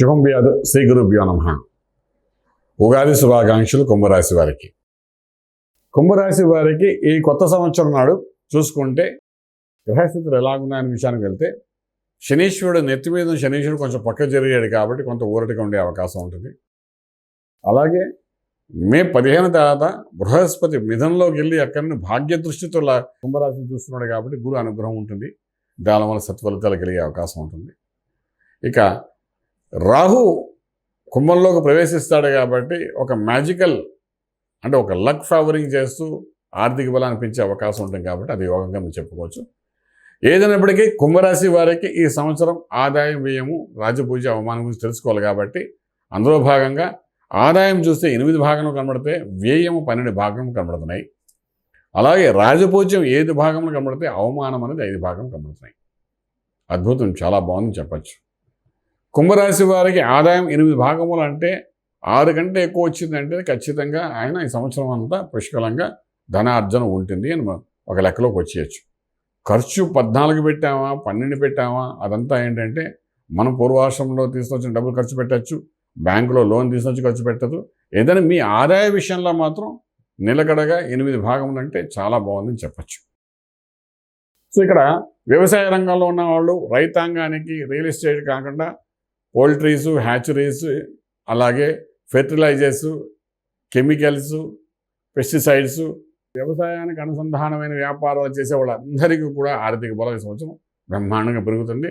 శుభం వ్యాధు శ్రీ గురుభ్యో నమ. ఉగాది శుభాకాంక్షలు కుంభరాశి వారికి. కుంభరాశి వారికి ఈ కొత్త సంవత్సరం నాడు చూసుకుంటే గ్రహస్థితులు ఎలాగున్నాయనే విషయానికి వెళ్తే శనీశ్వరుడు నెత్తి మీద శనీశ్వరుడు కొంచెం పక్క జరిగాడు కాబట్టి కొంత ఊరటగా ఉండే అవకాశం ఉంటుంది. అలాగే మే పదిహేను తర్వాత బృహస్పతి మిథంలోకి వెళ్ళి అక్కడి భాగ్య దృష్టితో కుంభరాశిని చూస్తున్నాడు కాబట్టి గురు అనుగ్రహం ఉంటుంది. దానివల్ల సత్ఫలితాలు కలిగే అవకాశం ఉంటుంది. ఇక రాహు కుంభంలోకి ప్రవేశిస్తాడు కాబట్టి ఒక మ్యాజికల్ అంటే ఒక లక్ ఫేవరింగ్ చేస్తూ ఆర్థిక బలాన్ని పెంచే అవకాశం ఉంటుంది కాబట్టి అది యోగంగా మనం చెప్పుకోవచ్చు. ఏదైనప్పటికీ కుంభరాశి వారికి ఈ సంవత్సరం ఆదాయం వ్యయము రాజపూజ అవమానం గురించి తెలుసుకోవాలి కాబట్టి అందులో భాగంగా ఆదాయం చూస్తే ఎనిమిది భాగంలో కనబడితే వ్యయము పన్నెండు భాగంలో కనబడుతున్నాయి. అలాగే రాజపూజ్యం ఏది భాగంలో కనబడితే అవమానం అనేది ఐదు భాగం కనబడుతున్నాయి. అద్భుతం చాలా బాగుందని చెప్పచ్చు. కుంభరాశి వారికి ఆదాయం ఎనిమిది భాగములు అంటే ఆరు కంటే ఎక్కువ వచ్చిందంటే ఖచ్చితంగా ఆయన ఈ సంవత్సరం అంతా పుష్కలంగా ధనార్జన ఉంటుంది అని ఒక లెక్కలోకి వచ్చేయచ్చు. ఖర్చు పద్నాలుగు పెట్టామా పన్నెండు పెట్టామా అదంతా ఏంటంటే మనం పూర్వాశ్రమంలో తీసుకొచ్చిన డబ్బులు ఖర్చు పెట్టచ్చు బ్యాంకులో లోన్ తీసుకొచ్చి ఖర్చు పెట్టదు ఏదైనా మీ ఆదాయ విషయంలో మాత్రం నిలకడగా ఎనిమిది భాగములు అంటే చాలా బాగుందని చెప్పచ్చు. సో ఇక్కడ వ్యవసాయ రంగంలో ఉన్న వాళ్ళు రైతాంగానికి రియల్ ఎస్టేట్ కాకుండా పోల్ట్రీస్ హ్యాచరీస్ అలాగే ఫెర్టిలైజర్స్ కెమికల్స్ పెస్టిసైడ్స్ వ్యవసాయానికి అనుసంధానమైన వ్యాపారాలు చేసే వాళ్ళందరికీ కూడా ఆర్థిక బలం ఈ సంవత్సరం బ్రహ్మాండంగా పెరుగుతుంది.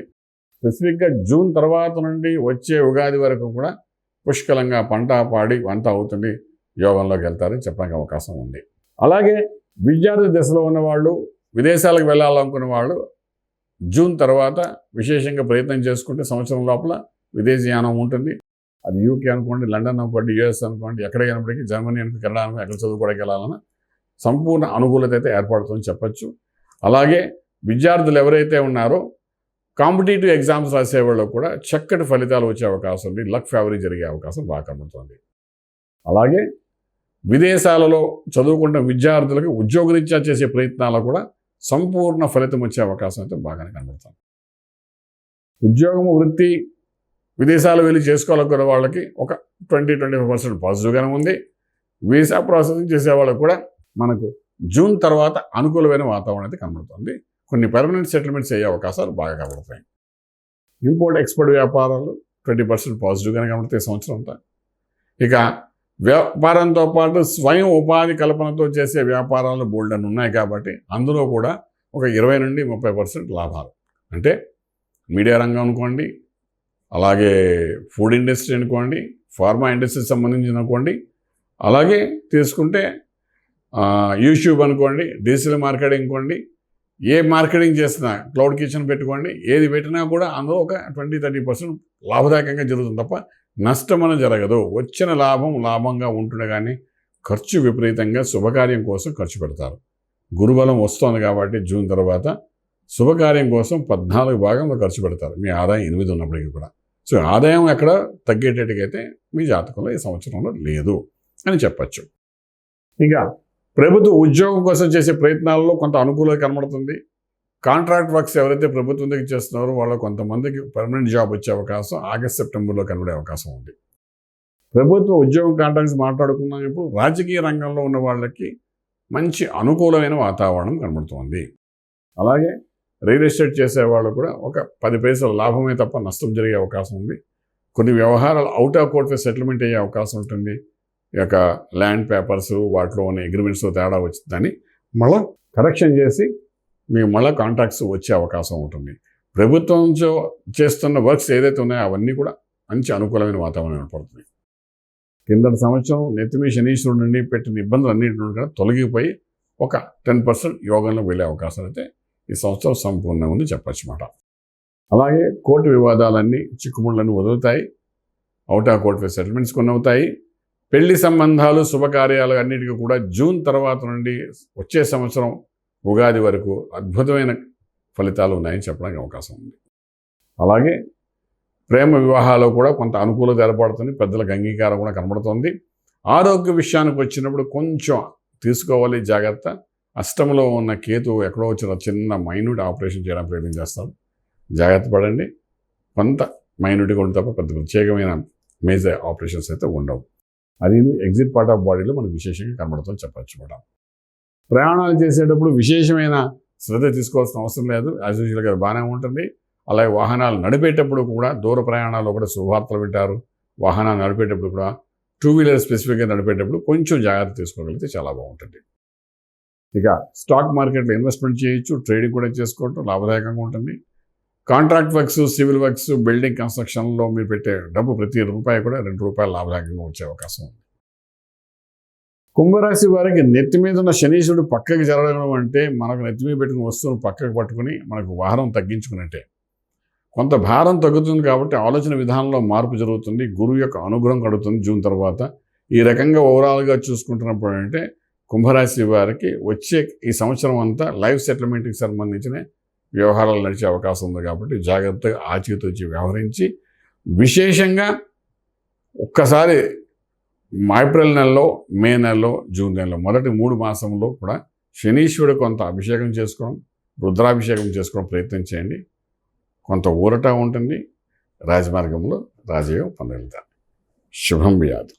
స్పెసిఫిక్గా జూన్ తర్వాత నుండి వచ్చే ఉగాది వరకు కూడా పుష్కలంగా పంట పాడి వంట అవుతుంది. యోగంలోకి వెళ్తారని చెప్పడానికి అవకాశం ఉంది. అలాగే విద్యార్థి దశలో ఉన్నవాళ్ళు విదేశాలకు వెళ్ళాలనుకున్న వాళ్ళు జూన్ తర్వాత విశేషంగా ప్రయత్నం చేసుకుంటే సంవత్సరం లోపల విదేశీయానం ఉంటుంది. అది యూకే అనుకోండి లండన్ అనుకోండి యుఎస్ అనుకోండి ఎక్కడైనప్పటికీ జర్మనీ అనుకో కెనడా అనుకో ఎక్కడ చదువుకోవడానికి వెళ్ళాలన్నా సంపూర్ణ అనుకూలత అయితే ఏర్పడుతుందని చెప్పచ్చు. అలాగే విద్యార్థులు ఎవరైతే ఉన్నారో కాంపిటేటివ్ ఎగ్జామ్స్ రాసేవాళ్ళు కూడా చక్కటి ఫలితాలు వచ్చే అవకాశం ఉంది. లక్ ఫేవరీ జరిగే అవకాశం బాగా కనబడుతుంది. అలాగే విదేశాలలో చదువుకుంటున్న విద్యార్థులకు ఉద్యోగరీత్యా చేసే ప్రయత్నాలు కూడా సంపూర్ణ ఫలితం వచ్చే అవకాశం అయితే బాగానే కనబడుతుంది. ఉద్యోగము వృత్తి విదేశాలు వెళ్ళి చేసుకోవాలనుకున్న వాళ్ళకి ఒక ట్వంటీ ట్వంటీ ఫైవ్ పర్సెంట్ పాజిటివ్గానే ఉంది. వీసా ప్రాసెసింగ్ చేసే వాళ్ళకి కూడా మనకు జూన్ తర్వాత అనుకూలమైన వాతావరణం అయితే కనబడుతుంది. కొన్ని పర్మనెంట్ సెటిల్మెంట్స్ అయ్యే అవకాశాలు బాగా కనబడతాయి. ఇంపోర్ట్ ఎక్స్పోర్ట్ వ్యాపారాలు ట్వంటీ పర్సెంట్ పాజిటివ్గానే కనబడతాయి సంవత్సరం అంతా. ఇక వ్యాపారంతో పాటు స్వయం ఉపాధి కల్పనతో చేసే వ్యాపారాలు బోల్డ్ అని ఉన్నాయి కాబట్టి అందులో కూడా ఒక ఇరవై నుండి ముప్పై పర్సెంట్ లాభాలు. అంటే మీడియా రంగం అనుకోండి అలాగే ఫుడ్ ఇండస్ట్రీ అనుకోండి ఫార్మా ఇండస్ట్రీకి సంబంధించిన అనుకోండి అలాగే తీసుకుంటే యూట్యూబ్ అనుకోండి డిజిటల్ మార్కెటింగ్ అనుకోండి ఏ మార్కెటింగ్ చేసినా క్లౌడ్ కిచెన్ పెట్టుకోండి ఏది పెట్టినా కూడా అందులో ఒక ట్వంటీ థర్టీ పర్సెంట్ లాభదాయకంగా జరుగుతుంది తప్ప నష్టం అనేది జరగదు. వచ్చిన లాభం లాభంగా ఉంటుండే కానీ ఖర్చు విపరీతంగా శుభకార్యం కోసం ఖర్చు పెడతారు. గురుబలం వస్తోంది కాబట్టి జూన్ తర్వాత శుభకార్యం కోసం పద్నాలుగు భాగంలో ఖర్చు పెడతారు. మీ ఆదాయం ఎనిమిది ఉన్నప్పటికీ కూడా. సో ఆదాయం ఎక్కడ తగ్గేటట్టుగైతే మీ జాతకంలో ఈ సంవత్సరంలో లేదు అని చెప్పచ్చు. ఇంకా ప్రభుత్వ ఉద్యోగం కోసం చేసే ప్రయత్నాల్లో కొంత అనుకూలత కనబడుతుంది. కాంట్రాక్ట్ వర్క్స్ ఎవరైతే ప్రభుత్వం దగ్గర చేస్తున్నారో వాళ్ళ కొంతమందికి పర్మనెంట్ జాబ్ వచ్చే అవకాశం ఆగస్ట్ సెప్టెంబర్లో కనబడే అవకాశం ఉంది. ప్రభుత్వ ఉద్యోగం కాంట్రాక్ట్స్ మాట్లాడుకున్నాం ఇప్పుడు రాజకీయ రంగంలో ఉన్న వాళ్ళకి మంచి అనుకూలమైన వాతావరణం కనబడుతోంది. అలాగే రియల్ ఎస్టేట్ చేసేవాళ్ళు కూడా ఒక పది పైసల లాభమే తప్ప నష్టం జరిగే అవకాశం ఉంది. కొన్ని వ్యవహారాలు అవుట్ ఆఫ్ కోర్ట్ సెటిల్మెంట్ అయ్యే అవకాశం ఉంటుంది. ఈ యొక్క ల్యాండ్ పేపర్స్ వాటిలో ఉన్న అగ్రిమెంట్స్ తేడా వచ్చిందని మళ్ళీ కరెక్షన్ చేసి మీకు మళ్ళీ కాంట్రాక్ట్స్ వచ్చే అవకాశం ఉంటుంది. ప్రభుత్వం చేస్తున్న వర్క్స్ ఏదైతే ఉన్నాయో అవన్నీ కూడా మంచి అనుకూలమైన వాతావరణం ఏర్పడుతుంది. కిందటి సంవత్సరం నెత్తిమి శనీశ్వరుడు నుండి పెట్టిన ఇబ్బందులు అన్నింటి నుండి కూడా తొలగిపోయి ఒక టెన్ పర్సెంట్ యోగంలో వెళ్ళే అవకాశం అయితే ఈ సంవత్సరం సంపూర్ణంగా ఉంది చెప్పచ్చు మాట అలాగే కోర్టు వివాదాలన్నీ చిక్కుముళ్ళని వదులుతాయి. అవుట్ ఆఫ్ కోర్టు సెటిల్మెంట్స్ కొన్ని అవుతాయి పెళ్ళి సంబంధాలు శుభకార్యాలు అన్నిటికీ కూడా జూన్ తర్వాత నుండి వచ్చే సంవత్సరం ఉగాది వరకు అద్భుతమైన ఫలితాలు ఉన్నాయని చెప్పడానికి అవకాశం ఉంది. అలాగే ప్రేమ వివాహాల్లో కూడా కొంత అనుకూలత ఏర్పడుతుంది. పెద్దలకు అంగీకారం కూడా కనబడుతుంది. ఆరోగ్య విషయానికి వచ్చినప్పుడు కొంచెం తీసుకోవాలి జాగ్రత్త. అష్టంలో ఉన్న కేతు ఎక్కడో వచ్చిన చిన్న మైన్యూట్ ఆపరేషన్ చేయడానికి ప్రయత్నం చేస్తాడు. జాగ్రత్త పడండి. కొంత మైన్యూట్గా ఉంటుంది తప్ప పెద్ద ప్రత్యేకమైన మేజర్ ఆపరేషన్స్ అయితే ఉండవు. అది ఎగ్జిట్ పార్ట్ ఆఫ్ బాడీలో మనకు విశేషంగా కనబడుతుందని చెప్పచ్చు కూడా. ప్రయాణాలు చేసేటప్పుడు విశేషమైన శ్రద్ధ తీసుకోవాల్సిన అవసరం లేదు. యాజ్ యూజువల్గా బాగానే ఉంటుంది. అలాగే వాహనాలు నడిపేటప్పుడు కూడా దూర ప్రయాణాల్లో కూడా శుభవార్తలు వింటారు. వాహనాలు నడిపేటప్పుడు కూడా టూ వీలర్ స్పెసిఫిక్గా నడిపేటప్పుడు కొంచెం జాగ్రత్త తీసుకోగలిగితే చాలా బాగుంటుంది. ఇక స్టాక్ మార్కెట్లో ఇన్వెస్ట్మెంట్ చేయొచ్చు ట్రేడింగ్ కూడా చేసుకోవటం లాభదాయకంగా ఉంటుంది. Contract works civil works building కన్స్ట్రక్షన్లో మీరు పెట్టే డబ్బు ప్రతి రూపాయి కూడా రెండు రూపాయలు లాభదాయకంగా వచ్చే అవకాశం ఉంది. కుంభరాశి వారికి నెత్తి మీద ఉన్న శనీశ్వరుడు పక్కకి జరగడం అంటే మనకు నెత్తి మీద పెట్టిన వస్తువును పక్కకు పట్టుకుని మనకు భారం తగ్గించుకున్నట్టే. కొంత భారం తగ్గుతుంది కాబట్టి ఆలోచన విధానంలో మార్పు జరుగుతుంది. గురువు యొక్క అనుగ్రహం కడుగుతుంది జూన్ తర్వాత. ఈ రకంగా ఓవరాల్గా చూసుకుంటున్నప్పుడు అంటే కుంభరాశి వారికి వచ్చే ఈ సంవత్సరం అంతా లైఫ్ సెటిల్మెంట్కి సంబంధించిన వ్యవహారాలు నడిచే అవకాశం ఉంది కాబట్టి జాగ్రత్తగా ఆచితూచి వ్యవహరించి విశేషంగా ఒక్కసారి ఏప్రిల్ నెలలో మే నెలలో జూన్ నెలలో మొదటి మూడు మాసంలో కూడా శనీశ్వరుడు కొంత అభిషేకం చేసుకోవడం రుద్రాభిషేకం చేసుకోవడం ప్రయత్నం చేయండి. కొంత ఊరట ఉంటుంది. రాజమార్గంలో రాజయోగం పొందగలుగుతారు. శుభం వ్యాధి.